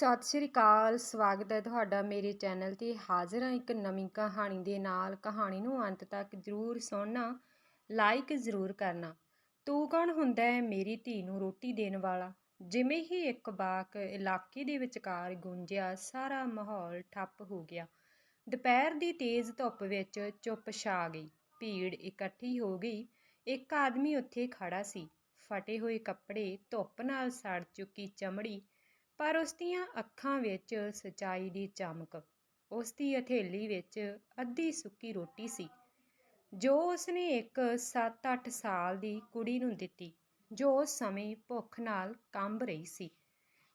ਸਤਿ ਸ਼੍ਰੀ ਅਕਾਲ, ਸਵਾਗਤ ਹੈ ਤੁਹਾਡਾ ਮੇਰੇ ਚੈਨਲ ਤੇ। ਹਾਜ਼ਰ ਹਾਂ ਇੱਕ ਨਵੀਂ ਕਹਾਣੀ ਦੇ ਨਾਲ। ਕਹਾਣੀ ਨੂੰ ਅੰਤ ਤੱਕ ਜ਼ਰੂਰ ਸੁਣਨਾ, ਲਾਈਕ ਜ਼ਰੂਰ ਕਰਨਾ। ਤੂੰ ਕੌਣ ਹੁੰਦਾ ਹੈ ਮੇਰੀ ਧੀ ਨੂੰ ਰੋਟੀ ਦੇਣ ਵਾਲਾ? ਜਿਵੇਂ ਹੀ ਇੱਕ ਬਾਕ ਇਲਾਕੇ ਦੇ ਵਿਚਕਾਰ ਗੂੰਜਿਆ, ਸਾਰਾ ਮਾਹੌਲ ਠੱਪ ਹੋ ਗਿਆ। ਦੁਪਹਿਰ ਦੀ ਤੇਜ਼ ਧੁੱਪ ਵਿੱਚ ਚੁੱਪ ਛਾ ਗਈ। ਭੀੜ ਇਕੱਠੀ ਹੋ ਗਈ। ਇੱਕ ਆਦਮੀ ਉੱਥੇ ਖੜਾ ਸੀ। ਫਟੇ ਹੋਏ ਕੱਪੜੇ ਧੁੱਪ ਨਾਲ ਸੜ ਚੁੱਕੀ ਚਮੜੀ ਪਰ ਉਸ ਦੀਆਂ ਅੱਖਾਂ ਵਿੱਚ ਸਚਾਈ ਦੀ ਚਮਕ ਉਸ ਦੀ ਹਥੇਲੀ ਵਿੱਚ ਅੱਧੀ ਸੁੱਕੀ ਰੋਟੀ ਸੀ, ਜੋ ਉਸਨੇ ਇੱਕ 7-8 ਸਾਲ ਦੀ ਕੁੜੀ ਨੂੰ ਦਿੱਤੀ, ਜੋ ਉਸ ਸਮੇਂ ਭੁੱਖ ਨਾਲ ਕੰਬ ਰਹੀ ਸੀ।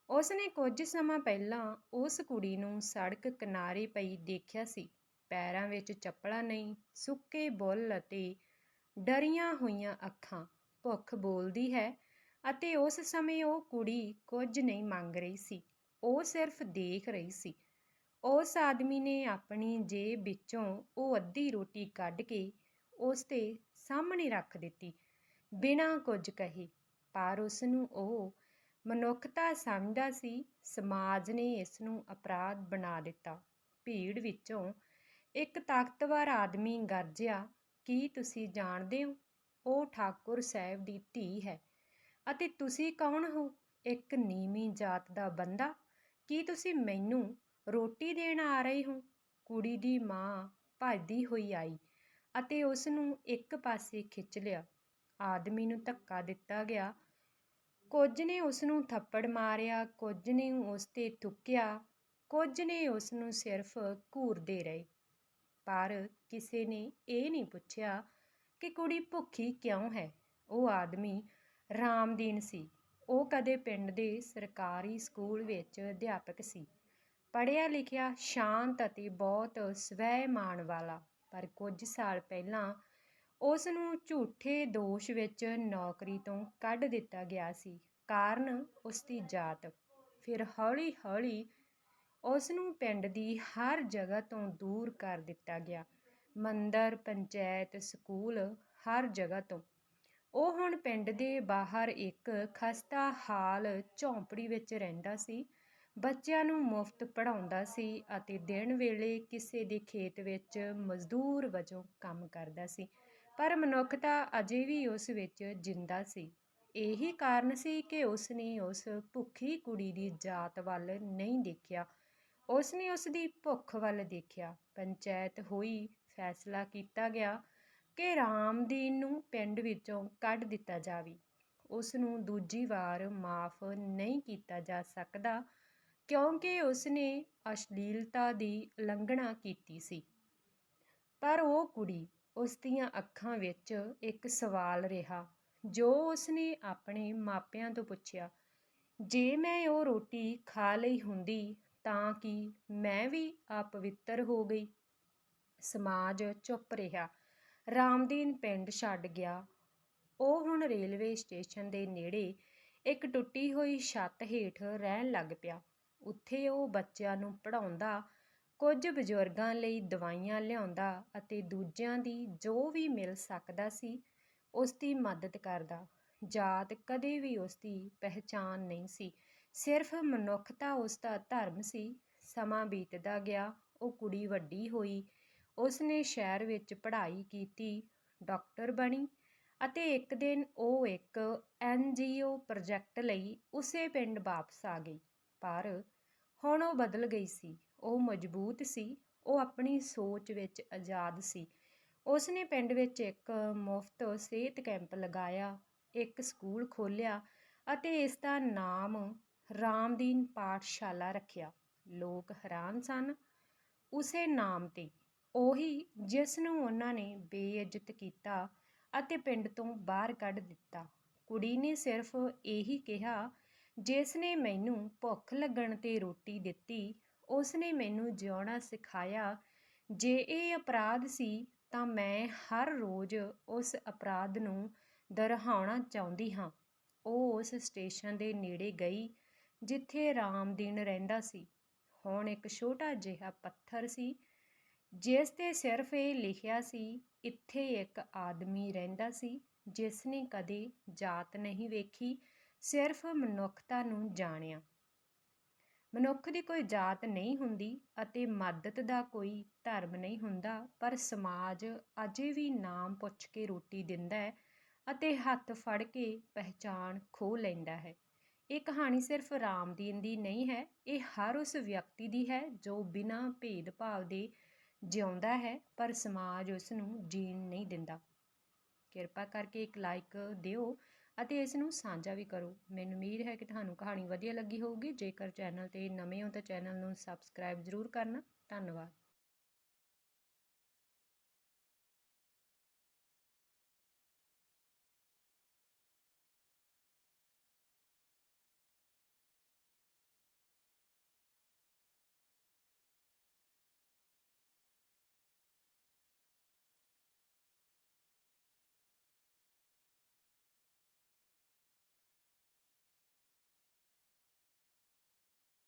ਉਸਨੇ ਕੁਝ ਸਮਾਂ ਪਹਿਲਾਂ ਉਸ ਕੁੜੀ ਨੂੰ ਸੜਕ ਕਿਨਾਰੇ ਪਈ ਦੇਖਿਆ ਸੀ, ਪੈਰਾਂ ਵਿੱਚ ਚੱਪਲਾਂ ਨਹੀਂ, ਸੁੱਕੇ ਬੁੱਲ ਅਤੇ ਡਰੀਆਂ ਹੋਈਆਂ ਅੱਖਾਂ, ਭੁੱਖ ਬੋਲਦੀ ਹੈ ਅਤੇ ਉਸ ਸਮੇਂ ਉਹ ਕੁੜੀ ਕੁਝ ਨਹੀਂ ਮੰਗ ਰਹੀ ਸੀ। ਉਹ ਸਿਰਫ ਦੇਖ ਰਹੀ ਸੀ। ਉਸ ਆਦਮੀ ਨੇ ਆਪਣੀ ਜੇਬ ਵਿੱਚੋਂ ਉਹ ਅੱਧੀ ਰੋਟੀ ਕੱਢ ਕੇ ਉਸ ਦੇ ਸਾਹਮਣੇ ਰੱਖ ਦਿੱਤੀ, ਬਿਨਾਂ ਕੁਝ ਕਹੇ। ਪਰ ਉਸ ਨੂੰ ਉਹ ਮਨੁੱਖਤਾ ਸਮਝਦਾ ਸੀ, ਸਮਾਜ ਨੇ ਇਸ ਨੂੰ ਅਪਰਾਧ ਬਣਾ ਦਿੱਤਾ। ਭੀੜ ਵਿੱਚੋਂ ਇੱਕ ਤਾਕਤਵਰ ਆਦਮੀ ਗਰਜਿਆ, ਕੀ ਤੁਸੀਂ ਜਾਣਦੇ ਹੋ? ਉਹ ਠਾਕੁਰ ਸਾਹਿਬ ਦੀ ਧੀ ਹੈ। ਅਤੇ ਤੁਸੀਂ ਕੌਣ ਹੋ? ਇੱਕ ਨੀਵੀਂ ਜਾਤ ਦਾ ਬੰਦਾ, ਕੀ ਤੁਸੀਂ ਮੈਨੂੰ ਰੋਟੀ ਦੇਣ ਆ ਰਹੇ ਹੋ? ਕੁੜੀ ਦੀ ਮਾਂ ਭੱਜਦੀ ਹੋਈ ਆਈ ਅਤੇ ਉਸ ਨੂੰ ਇੱਕ ਪਾਸੇ ਖਿੱਚ ਲਿਆ। ਆਦਮੀ ਨੂੰ ਧੱਕਾ ਦਿੱਤਾ ਗਿਆ। ਕੁਝ ਨੇ ਉਸ ਨੂੰ ਥੱਪੜ ਮਾਰਿਆ, ਕੁਝ ਨੇ ਉਸ ਤੇ ਥੁੱਕਿਆ, ਕੁਝ ਨੇ ਉਸ ਨੂੰ ਸਿਰਫ ਘੂਰਦੇ ਰਹੇ। ਪਰ ਕਿਸੇ ਨੇ ਇਹ ਨਹੀਂ ਪੁੱਛਿਆ ਕਿ ਕੁੜੀ ਭੁੱਖੀ ਕਿਉਂ ਹੈ? ਉਹ ਆਦਮੀ ਰਾਮਦੀਨ ਸੀ। ਉਹ ਕਦੇ ਪਿੰਡ ਦੇ ਸਰਕਾਰੀ ਸਕੂਲ ਵਿੱਚ ਅਧਿਆਪਕ ਸੀ। ਪੜ੍ਹਿਆ ਲਿਖਿਆ ਸ਼ਾਂਤ ਅਤੇ ਬਹੁਤ ਸਵੈ ਮਾਣ ਵਾਲਾ, ਪਰ ਕੁਝ ਸਾਲ ਪਹਿਲਾਂ ਉਸ ਨੂੰ ਝੂਠੇ ਦੋਸ਼ ਵਿੱਚ ਨੌਕਰੀ ਤੋਂ ਕੱਢ ਦਿੱਤਾ ਗਿਆ ਸੀ। ਕਾਰਨ ਉਸ ਦੀ ਜਾਤ। ਫਿਰ ਹੌਲੀ-ਹੌਲੀ ਉਸ ਨੂੰ ਪਿੰਡ ਦੀ ਹਰ ਜਗ੍ਹਾ ਤੋਂ ਦੂਰ ਕਰ ਦਿੱਤਾ ਗਿਆ। ਮੰਦਰ, ਪੰਚਾਇਤ, ਸਕੂਲ, ਹਰ ਜਗ੍ਹਾ ਤੋਂ। ਉਹ ਹੁਣ ਪਿੰਡ ਦੇ ਬਾਹਰ ਇੱਕ ਖਸਤਾ ਹਾਲ ਝੌਂਪੜੀ ਵਿੱਚ ਰਹਿੰਦਾ ਸੀ। ਬੱਚਿਆਂ ਨੂੰ ਮੁਫਤ ਪੜ੍ਹਾਉਂਦਾ ਸੀ ਅਤੇ ਦਿਨ ਵੇਲੇ ਕਿਸੇ ਦੇ ਖੇਤ ਵਿੱਚ ਮਜ਼ਦੂਰ ਵਜੋਂ ਕੰਮ ਕਰਦਾ ਸੀ, ਪਰ ਮਨੁੱਖਤਾ ਅਜੇ ਵੀ ਉਸ ਵਿੱਚ ਜਿੰਦਾ ਸੀ। ਇਹੀ ਕਾਰਨ ਸੀ ਕਿ ਉਸ ਨੇ ਉਸ ਭੁੱਖੀ ਕੁੜੀ ਦੀ ਜਾਤ ਵੱਲ ਨਹੀਂ ਦੇਖਿਆ। ਉਸ ਨੇ ਉਸ ਦੀ ਭੁੱਖ ਵੱਲ ਦੇਖਿਆ। ਪੰਚਾਇਤ ਹੋਈ, ਫੈਸਲਾ ਕੀਤਾ ਗਿਆ ਕਿ ਰਾਮਦੀਨ ਨੂੰ ਪਿੰਡ ਵਿੱਚੋਂ ਕੱਢ ਦਿੱਤਾ ਜਾਵੇ। ਉਸ ਨੂੰ ਦੂਜੀ ਵਾਰ ਮਾਫ ਨਹੀਂ ਕੀਤਾ ਜਾ ਸਕਦਾ, ਕਿਉਂਕਿ ਉਸ ਨੇ ਅਸ਼ਲੀਲਤਾ ਦੀ ਉਲੰਘਣਾ ਕੀਤੀ ਸੀ। ਪਰ ਉਹ ਕੁੜੀ ਉਸ ਦੀਆਂ ਅੱਖਾਂ ਵਿੱਚ ਇੱਕ ਸਵਾਲ ਰਿਹਾ, ਜੋ ਉਸ ਨੇ ਆਪਣੇ ਮਾਪਿਆਂ ਤੋਂ ਪੁੱਛਿਆ, ਜੇ ਮੈਂ ਉਹ ਰੋਟੀ ਖਾ ਲਈ ਹੁੰਦੀ ਤਾਂ ਕਿ ਮੈਂ ਵੀ ਅਪਵਿੱਤਰ ਹੋ ਗਈ? ਸਮਾਜ ਚੁੱਪ ਰਿਹਾ। ਰਾਮਦੀਨ ਪਿੰਡ ਛੱਡ ਗਿਆ। ਉਹ ਹੁਣ ਰੇਲਵੇ ਸਟੇਸ਼ਨ ਦੇ ਨੇੜੇ ਇੱਕ ਟੁੱਟੀ ਹੋਈ ਛੱਤ ਹੇਠ ਰਹਿਣ ਲੱਗ ਪਿਆ। ਉੱਥੇ ਉਹ ਬੱਚਿਆਂ ਨੂੰ ਪੜ੍ਹਾਉਂਦਾ, ਕੁਝ ਬਜ਼ੁਰਗਾਂ ਲਈ ਦਵਾਈਆਂ ਲਿਆਉਂਦਾ ਅਤੇ ਦੂਜਿਆਂ ਦੀ ਜੋ ਵੀ ਮਿਲ ਸਕਦਾ ਸੀ, ਉਸ ਦੀ ਮਦਦ ਕਰਦਾ। ਜਾਤ ਕਦੇ ਵੀ ਉਸ ਦੀ ਪਹਿਚਾਨ ਨਹੀਂ ਸੀ। ਸਿਰਫ ਮਨੁੱਖਤਾ ਉਸ ਦਾ ਧਰਮ ਸੀ। ਸਮਾਂ ਬੀਤਦਾ ਗਿਆ, ਉਹ ਕੁੜੀ ਵੱਡੀ ਹੋਈ। ਉਸ ਨੇ ਸ਼ਹਿਰ ਵਿੱਚ ਪੜ੍ਹਾਈ ਕੀਤੀ, ਡਾਕਟਰ ਬਣੀ ਅਤੇ ਇੱਕ ਦਿਨ ਉਹ ਇੱਕ ਐਨਜੀਓ ਪ੍ਰੋਜੈਕਟ ਲਈ ਉਸੇ ਪਿੰਡ ਵਾਪਸ ਆ ਗਈ। ਪਰ ਹੁਣ ਉਹ ਬਦਲ ਗਈ ਸੀ। ਉਹ ਮਜ਼ਬੂਤ ਸੀ, ਉਹ ਆਪਣੀ ਸੋਚ ਵਿੱਚ ਆਜ਼ਾਦ ਸੀ। ਉਸ ਨੇ ਪਿੰਡ ਵਿੱਚ ਇੱਕ ਮੁਫਤ ਸਿਹਤ ਕੈਂਪ ਲਗਾਇਆ, ਇੱਕ ਸਕੂਲ ਖੋਲ੍ਹਿਆ ਅਤੇ ਇਸ ਦਾ ਨਾਮ ਰਾਮਦੀਨ ਪਾਠਸ਼ਾਲਾ ਰੱਖਿਆ। ਲੋਕ ਹੈਰਾਨ ਸਨ। ਉਸੇ ਨਾਮ ਤੇ ਉਹੀ ਜਿਸ ਨੂੰ ਉਹਨਾਂ ਨੇ ਬੇਇੱਜ਼ਤ ਕੀਤਾ ਅਤੇ ਪਿੰਡ ਤੋਂ ਬਾਹਰ ਕੱਢ ਦਿੱਤਾ। ਕੁੜੀ ਨੇ ਸਿਰਫ ਇਹੀ ਕਿਹਾ, ਜਿਸ ਨੇ ਮੈਨੂੰ ਭੁੱਖ ਲੱਗਣ ਤੇ ਰੋਟੀ ਦਿੱਤੀ, ਉਸ ਨੇ ਮੈਨੂੰ ਜਿਉਣਾ ਸਿਖਾਇਆ। ਜੇ ਇਹ ਅਪਰਾਧ ਸੀ, ਤਾਂ ਮੈਂ ਹਰ ਰੋਜ਼ ਉਸ ਅਪਰਾਧ ਨੂੰ ਦੁਹਰਾਉਣਾ ਚਾਹੁੰਦੀ ਹਾਂ। ਉਹ ਉਸ ਸਟੇਸ਼ਨ ਦੇ ਨੇੜੇ ਗਈ, ਜਿੱਥੇ ਰਾਮਦੀਨ ਰਹਿੰਦਾ ਸੀ। ਹੁਣ ਇੱਕ ਛੋਟਾ ਜਿਹਾ ਪੱਥਰ ਸੀ ਜਿਸ ਤੇ ਸਿਰਫ ਇਹ ਲਿਖਿਆ ਸੀ, ਇੱਥੇ ਇੱਕ ਆਦਮੀ ਰਹਿੰਦਾ ਸੀ, ਜਿਸ ਨੇ ਕਦੇ ਜਾਤ ਨਹੀਂ ਵੇਖੀ, ਸਿਰਫ ਮਨੁੱਖਤਾ ਨੂੰ ਜਾਣਿਆ। ਮਨੁੱਖ ਦੀ ਕੋਈ ਜਾਤ ਨਹੀਂ ਹੁੰਦੀ ਅਤੇ ਮਦਦ ਦਾ ਕੋਈ ਧਰਮ ਨਹੀਂ ਹੁੰਦਾ, ਪਰ ਸਮਾਜ ਅਜੇ ਵੀ ਨਾਮ ਪੁੱਛ ਕੇ ਰੋਟੀ ਦਿੰਦਾ ਹੈ ਅਤੇ ਹੱਥ ਫੜ ਕੇ ਪਹਿਚਾਣ ਖੋਹ ਲੈਂਦਾ ਹੈ। ਇਹ ਕਹਾਣੀ ਸਿਰਫ ਰਾਮਦੀਨ ਦੀ ਨਹੀਂ ਹੈ, ਇਹ ਹਰ ਉਸ ਵਿਅਕਤੀ ਦੀ ਹੈ ਜੋ ਬਿਨਾਂ ਭੇਦਭਾਵ ਦੇ ਜਿਉਂਦਾ ਹੈ, ਪਰ ਸਮਾਜ ਉਸ ਨੂੰ ਜੀਣ ਨਹੀਂ ਦਿੰਦਾ। ਕਿਰਪਾ ਕਰਕੇ ਇੱਕ ਲਾਈਕ ਦਿਓ ਅਤੇ ਇਸ ਨੂੰ ਸਾਂਝਾ ਵੀ ਕਰੋ। ਮੈਨੂੰ ਉਮੀਦ ਹੈ ਕਿ ਤੁਹਾਨੂੰ ਕਹਾਣੀ ਵਧੀਆ ਲੱਗੀ ਹੋਊਗੀ। ਜੇਕਰ ਚੈਨਲ ਤੇ ਨਵੇਂ ਹੋ ਤਾਂ ਚੈਨਲ ਨੂੰ ਸਬਸਕ੍ਰਾਈਬ ਜ਼ਰੂਰ ਕਰਨਾ। ਧੰਨਵਾਦ।